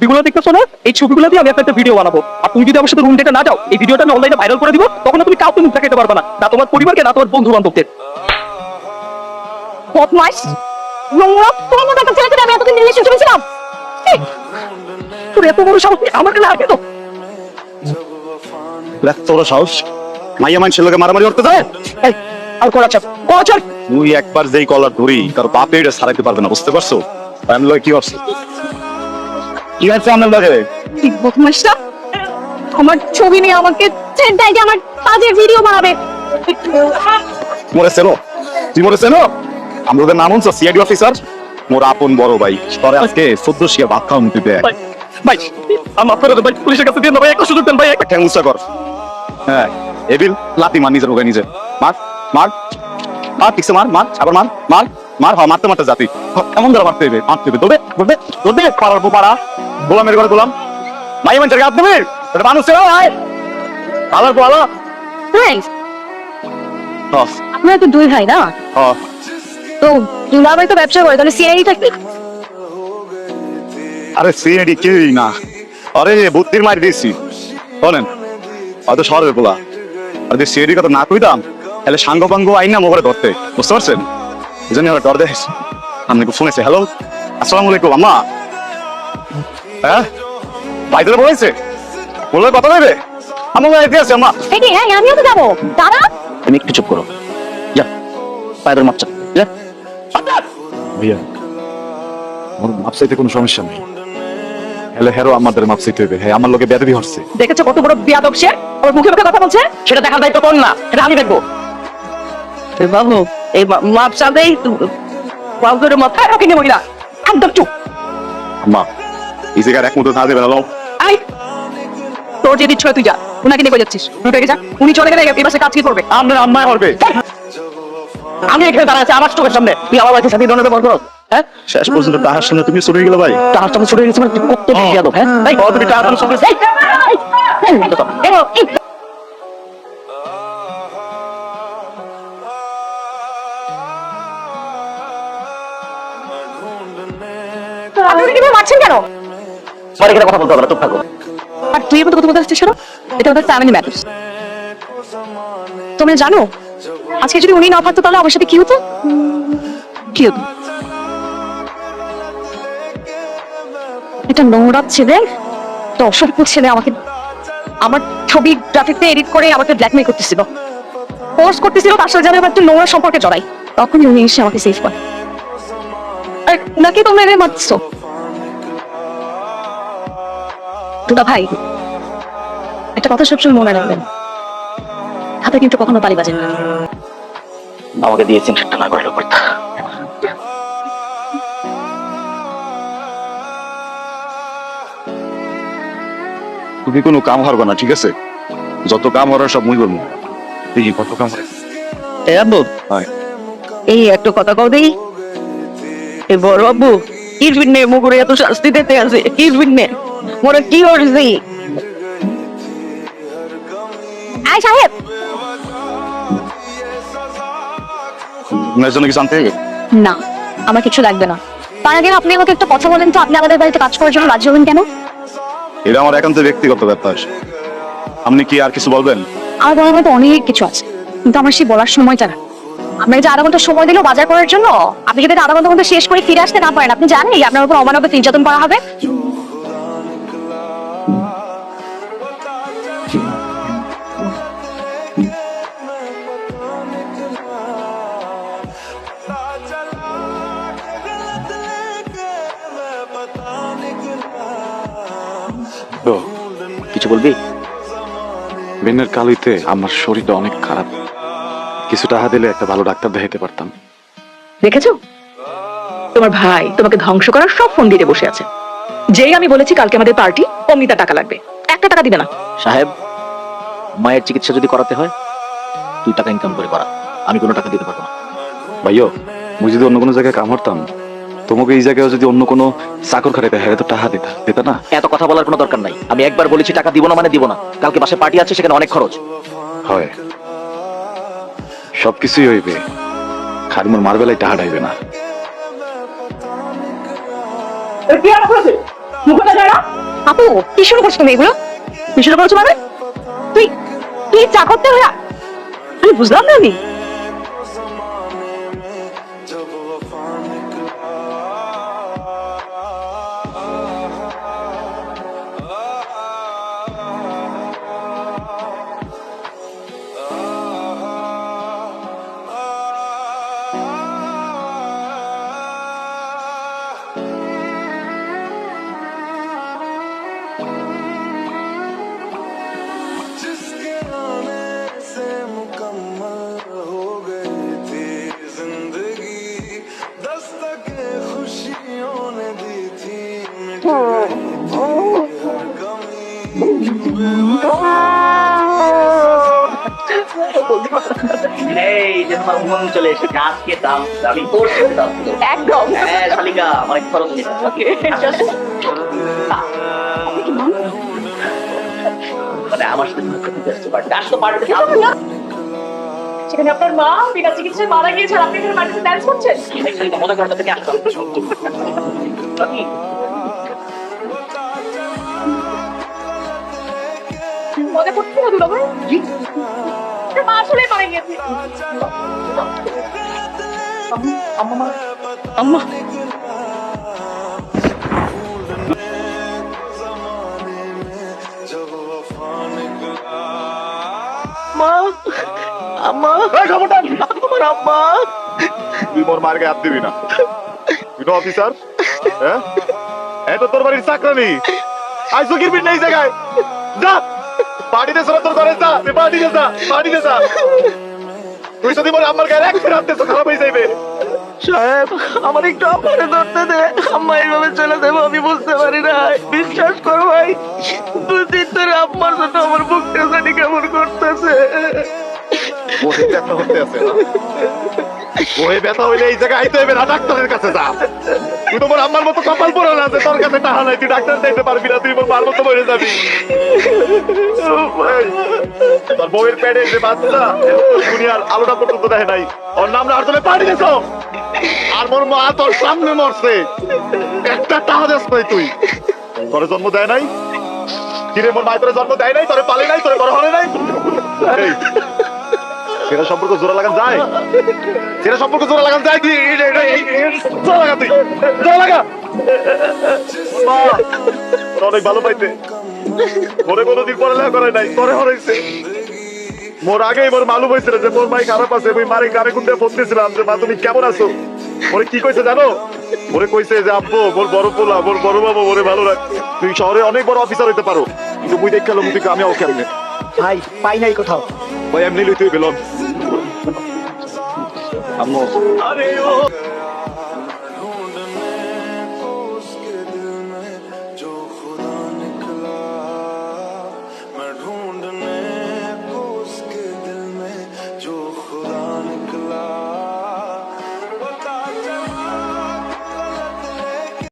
ছবিগুলো দেখতেছো না? এই ছবিগুলো দিয়ে আমি একটা একটা ভিডিও বানাবো। আর তুমি যদি আমার সাথে রুম ডেটে না যাও এই ভিডিওটা আমি অনলাইনে ভাইরাল করে দিব তখন তুমি কাউকে মুখ দেখাতে পারবে না। না তোমার পরিবারকে না তোমার বন্ধু বান্ধবদের নোংরা তোমার মতো একটা ছেলেকে আমি এতদিন রিলেশনশিপে ছিলাম তোর এত বড় সাহস তুই আমাকে লাগে তো। দেখ তোর সাহস। মাইয়া মানুষের লোকে মারামারি করতে যায়? আর করা চাপ তুই একবার যেই কলার ধরি তার বাপে এটা সারাইতে পারবে না বুঝতে পারছ? আমি লোক কি করছি কি হয়েছে আমার লোকে ঠিক বদমাসটা আমার ছবি নিয়ে আমাকে চেন্টাই যে আমার কাজের ভিডিও বানাবে। মোরে তুই মোরে আমরা ওদের নাম হচ্ছে সিআইডি অফিসার মোর আপন বড় ভাই তোরে আজকে চোদ্দ শিয়া ভাত খাওয়ান দিতে ভাই ভাই আমার আপনারা ভাই পুলিশের কাছে দিয়ে ভাই একটা সুযোগ দেন ভাই। একটা ঠ্যাং উঁচা কর। হ্যাঁ এবিল লাতি মার নিজের ওকে নিজে মার মার। মার ঠিকছে মার মার আবার মার মার। মার হ মারতে মারতে জাতি। এমন দ্বারা মারতে হবে মারতে হবে দৌড়বে দৌড়বে দৌড়বে পাড়ার পাড়া। গোলামের ঘরে গোলাম। মাই হাত দেবে? এটা মানুষ ছিল ভাই। আলার পর আলা। আপনারা তো দুই ভাই না? তো দুলা ভাই তো ব্যবসা করে তাহলে সিআইডি থাকবে? আরে সিআইডি কেউই না। আরে বুদ্ধির মারি দিয়েছি। বলেন হয়তো শহরের পোলা। আর যদি সিএডি কথা না কইতাম তাহলে সাঙ্গ পাঙ্গ আইন না মোবাইলে ধরতে। বুঝতে পারছেন? জন্য আমরা ডর দেখিস আপনি ফোনেছে হ্যালো আসসালামু আলাইকুম আম্মা। হ্যাঁ? ভাইদের বলেছে বললে কথা দেবে আমার বাড়িতে আছে আম্মা। এই হ্যাঁ আমিও তো যাব। দাদা তুমি একটু চুপ করো। যা পায়ের মাপচা যা। ভাইয়া আমার মাপ চাইতে কোনো সমস্যা নেই। হ্যালো হ্যারো আমাদের মাপ চাইতে হবে হ্যাঁ আমার লোকে বেদবি হচ্ছে। দেখেছ কত বড় বিয়াদব সে? আমার মুখে মুখে কথা বলছে? সেটা দেখার দায়িত্ব তোর না এটা আমি দেখব। বাবু এই মাপ চাঁদেই বাবুর মাথায় রাখিনি মহিলা একদম চুপ আম্মা এই জায়গার এক মুহূর্ত না দেবে না আই তোর যে দিচ্ছ তুই যা উনাকে নিয়ে যাচ্ছিস তুই পেয়ে যা উনি চলে গেলে এই মাসে কাজ কি করবে আপনার আম্মা করবে আমি এখানে দাঁড়া আছি আমার চোখের সামনে তুই আমার বাড়িতে সাথে দণ্ডে বল করো হ্যাঁ শেষ পর্যন্ত তাহার সঙ্গে তুমি চলে গেলে ভাই তার সামনে ছুটে গেছে মানে কত বিয়াদব হ্যাঁ ও, তুমি টাকা সঙ্গে এই, এই, এই, এই, আপনি ওকে কীভাবে মারছেন কেন? পরে কথা বলতে হবে না চুপ থাকো। আর তুই এবার কথা বলতে আসছিস কেন? এটা ফ্যামিলি তোমরা জানো? আজকে যদি উনি না থাকতো তাহলে আমার সাথে কি হতো? কি হতো? এটা নোংরা ছেলে তো অসভ্য ছেলে আমাকে আমার ছবি গ্রাফিক্সে এডিট করে আমাকে ব্ল্যাকমেল করতেছিল। ফোর্স করতেছিল তার সাথে যেন একটু নোংরা সম্পর্কে জড়াই। তখনই উনি এসে আমাকে সেভ করে। আর নাকি তোমরা এদের মারছো? দুলা ভাই একটা কথা সবসময় মনে রাখবেন। হাতে কিন্তু কখনো তালি বাজেন না। আমাকে দিয়েছেন সেটা না করে করতে তুমি কোনো কাম হারবা না ঠিক আছে? যত কাম হওয়ার সব মুই করব দেখি কত কাম হয়। এই একটা কথা কও দেই এ বড় আব্বু কিরবিন নে মুগুরে এত শাস্তি দিতে আছে কিরবিন নে মোরে কি করছি? আয় সাহেব। উনার কি জানতে না আমার কিছু লাগবে না। তার আগে আপনি আমাকে একটা কথা বলেন তো আপনি আমাদের বাড়িতে কাজ করার জন্য রাজি হবেন কেন? এটা আমার একান্ত ব্যক্তিগত ব্যাপার। আপনি কি আর কিছু বলবেন? আমার বলার মতো অনেক কিছু আছে কিন্তু আমার সেই বলার সময়টা না। আপনাকে যে আধা ঘণ্টা সময় দিল বাজার করার জন্য আপনি যদি আধা ঘণ্টা মধ্যে শেষ করে ফিরে আসতে না পারেন আপনি জানেন এই আপনার উপর অমানবে নির্যাতন করা হবে। তো কিছু বলবি? বেনের কালিতে আমার শরীরটা অনেক খারাপ। কিছু টাকা দিলে একটা ভালো ডাক্তার দেখাইতে পারতাম। দেখেছ? তোমার ভাই তোমাকে ধ্বংস করার সব ফোন দিয়ে বসে আছে। যেই আমি বলেছি কালকে আমাদের পার্টি অমনি তার টাকা লাগবে। একটা টাকা দিবে না। সাহেব মায়ের চিকিৎসা যদি করাতে হয় তুই টাকা ইনকাম করে করা। আমি কোনো টাকা দিতে পারব না। ভাইও মুই যদি অন্য কোনো জায়গায় কাম হরতাম তোমাকে এই জায়গায় যদি অন্য কোনো চাকর খাটাইতে হ্যাঁ তো টাকা দিতা দিতা না? এত কথা বলার কোনো দরকার নাই। আমি একবার বলেছি টাকা দিব না মানে দিব না। কালকে বাসে পার্টি আছে সেখানে অনেক খরচ। হয়। সবকিছুই হইবে। খালি মোর বেলায় টাকা ডাইবে না। আপু, কি শুরু করছ তুমি এগুলো? কি শুরু করছ মানে? তুই কি চাকরতে হয়ে আমি বুঝলাম না আমি। এই যে তোমার মন চলে এসেছে আজকে দাম আমি তোর দাম একদম। হ্যাঁ শালিকা অনেক খরচ ওকে মানে আমার সাথে ডান্স তো সেখানে আপনার মা বিনা চিকিৎসায় মারা গিয়েছে আপনি এখানে মাটিতে ডান্স করছেন? মজা করতে থেকে আসতাম মজা করতে না দুলা ভাই মা আসলে মারা গেছে তুই মোর মার গায়ে হাত দিবি না। অফিসার হ্যাঁ? এত তোর বাড়ির চাকরানি। আইসো গিরবি না এই জায়গায়। যা! পার্টিতে সরা তোর করে যা তুই যদি মোর আমার গায়ে খারাপ হয়ে যাইবে। সাহেব আমার একটু ধরতে দে। আম্মা এইভাবে চলে দেবো আমি বুঝতে পারি না বিশ্বাস করো ভাই দুই দিন ধরে আম্মার জন্য আমার বুকটা জানি কেমন করতেছে। ব্যথা হইলে এই জায়গায় আইতে হবে না ডাক্তারের কাছে যা। তুই তো মোর মতো কপাল পড়ে না তোর কাছে টাকা নাই, তুই ডাক্তার দেখতে পারবি না, তুই মার মতো মরে যাবি। তোর বউয়ের পেটে যে বাচ্চা, দুনিয়ার আলোটা পর্যন্ত দেখে নাই। ওর নাম না আসলে পাড়ি দিছ আর মোর মা তোর সামনে মরছে। একটা টাকা দেস নাই তুই। তোর জন্ম দেয় নাই? কিরে, মোর মায়ের তোরে জন্ম দেয় নাই? তোরে পালে নাই? তোরে বড় হলে নাই? সেটা সম্পর্ক জোড়া লাগান যায়। সেটা সম্পর্ক জোড়া লাগান যায় কি? এই- এই- এই- এই- জোড়া লাগা তুই। জোড়া লাগা। মা অনেক ভালো পাইতে। মনে কোনোদিন পড়ালেখা করে নাই তোরে হরাইছে। মোর আগেই মোর মালুম হয়েছিল যে মোর ভাই খারাপ আছে আমি মারে গানে কুন্দে ফোন দিয়েছিলাম যে মা তুমি কেমন আছো? ওরে কি কইছে জানো? ওরে কইছে যে আব্বু মোর বড় পোলা মোর বড় বাবু মোরে ভালো রাখছে তুই শহরে অনেক বড় অফিসার হইতে পারো কিন্তু মুই দেখাল মুই আমি ওকে ভাই পাই নাই কোথাও। ওই এমনি লইতে বেলন আম্মু আরে ও